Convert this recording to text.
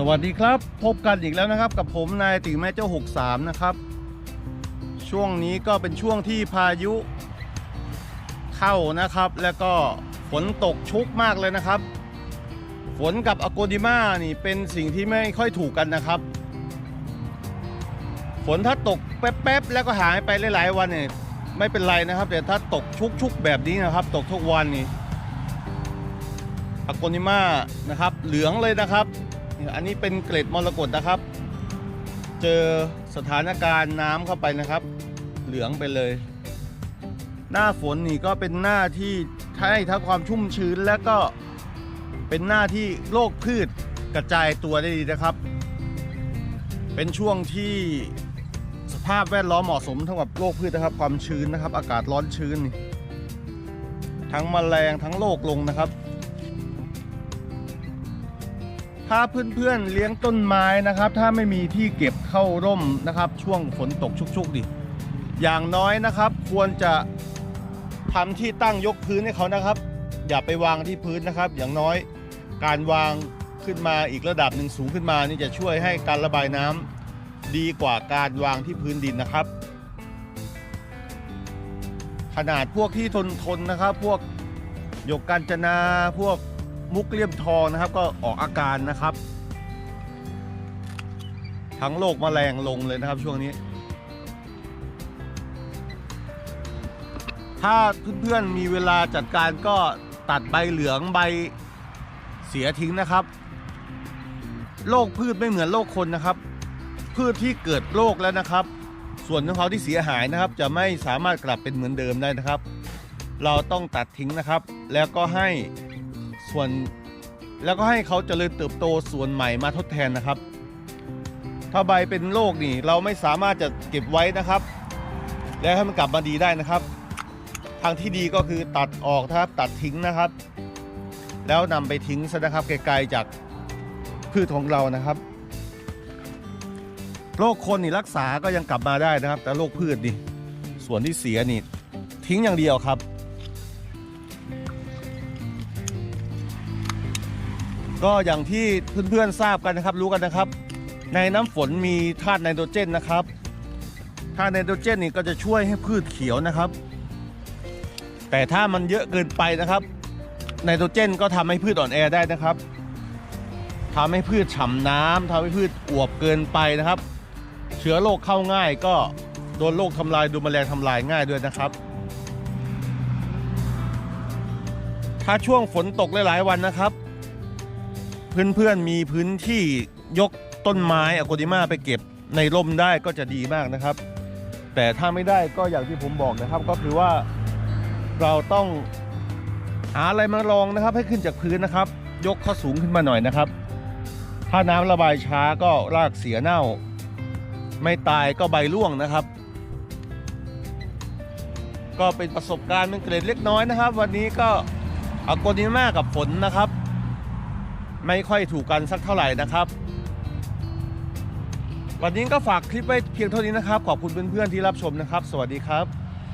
สวัสดีครับ พบกันอีกแล้วนะครับ กับผมนายติแม่เจ้า 63 นะครับ ช่วงนี้ก็เป็นช่วงที่พายุเข้านะครับ แล้วก็ฝนตกชุกมากเลยนะครับ ฝนกับอโกดิมานี่เป็นสิ่งที่ไม่ค่อยถูกกันนะครับ ฝนถ้าตกแป๊บๆแล้วก็หายไปหลายๆวันเนี่ยไม่เป็นไรนะครับ แต่ถ้าตกชุกๆแบบนี้นะครับ ตกทุกวันนี่อโกนิมานะครับ เหลืองเลยนะครับ อันนี้เป็นเกล็ดมรกตนะครับ เจอสถานการณ์น้ำเข้าไปนะครับ เหลืองไปเลย หน้าฝนนี่ก็เป็นหน้าที่ให้ทั้งความชุ่มชื้นและก็เป็นหน้าที่โรคพืชกระจายตัวได้ดีนะครับ เป็นช่วงที่สภาพแวดล้อมเหมาะสมทั้งกับโรคพืชนะครับ ความชื้นนะครับ อากาศร้อนชื้น ทั้งแมลงทั้งโรคลงนะครับ ถ้าเพื่อนๆเลี้ยงต้นไม้นะครับ ถ้าไม่มีที่เก็บเข้าร่มนะครับ ช่วงฝนตกชุกๆดิอย่างน้อยนะครับ ควรจะทำที่ตั้งยกพื้นให้เขานะครับ อย่าไปวางที่พื้นนะครับ อย่างน้อยการวางขึ้นมาอีกระดับหนึ่งสูงขึ้นมานี่จะช่วยให้การระบายน้ำดีกว่าการวางที่พื้นดินนะครับ ขนาดพวกที่ทนทนๆนะครับ พวกหยกกัญจนาพวก มุกเลี่ยมทองนะครับ ก็ออกอาการนะครับ ทั้งโรคแมลงลงเลยนะครับช่วงนี้ ถ้าเพื่อนๆมีเวลาจัดการก็ตัดใบเหลืองใบเสียทิ้งนะครับโรคพืชไม่เหมือนโรคคนนะครับ พืชที่เกิดโรคแล้วนะครับ ส่วนของเขาที่เสียหายนะครับ จะไม่สามารถกลับเป็นเหมือนเดิมได้นะครับ เราต้องตัดทิ้งนะครับ แล้วก็ให้ ส่วนแล้วก็ให้เขาเจริญเติบโตส่วนใหม่มาทดแทนนะครับ ถ้าใบเป็นโรคนี่เราไม่สามารถจะเก็บไว้นะครับ แล้วให้มันกลับมาดีได้นะครับ ทางที่ดีก็คือตัดออกนะครับตัดทิ้งนะครับ แล้วนำไปทิ้งซะนะครับไกลๆจากพืชของเรานะครับโรคคนนี่รักษาก็ยังกลับมาได้นะครับ แต่โรคพืชนี่ส่วนที่เสียนี่ทิ้งอย่างเดียวครับ ก็อย่างที่เพื่อนๆทราบกันนะครับรู้กันนะครับ ในน้ำฝนมีธาตุไนโตรเจนนะครับธาตุไนโตรเจนนี่ก็จะช่วยให้พืชเขียวนะครับ แต่ถ้ามันเยอะเกินไปนะครับไนโตรเจนก็ทำให้พืชอ่อนแอได้นะครับทำให้พืชฉ่ำน้ำทำให้พืชอวบเกินไปนะครับ เชื้อโรคเข้าง่ายก็โดนโรคทำลายโดนแมลงทำลายง่ายด้วยนะครับ ถ้าช่วงฝนตกหลายๆวันนะครับ เพื่อนๆมีพื้นที่ยกต้นไม้อะโกดิมาไปเก็บในร่มได้ก็จะดีมากนะครับ แต่ถ้าไม่ได้ก็อย่างที่ผมบอกนะครับ ก็คือว่าเราต้องหาอะไรมารองนะครับ ให้ขึ้นจากพื้นนะครับ ยกเขาสูงขึ้นมาหน่อยนะครับ ถ้าน้ำระบายช้าก็รากเสียเน่า ไม่ตายก็ใบร่วงนะครับ ก็เป็นประสบการณ์เป็นเกรดเล็กน้อยนะครับ วันนี้ก็อโกดิมากับฝนนะครับ ไม่ค่อยถูกกันสักเท่าไหร่นะครับ วันนี้ก็ฝากคลิปไว้เพียงเท่านี้นะครับ ขอบคุณเพื่อนๆที่รับชมนะครับ สวัสดีครับ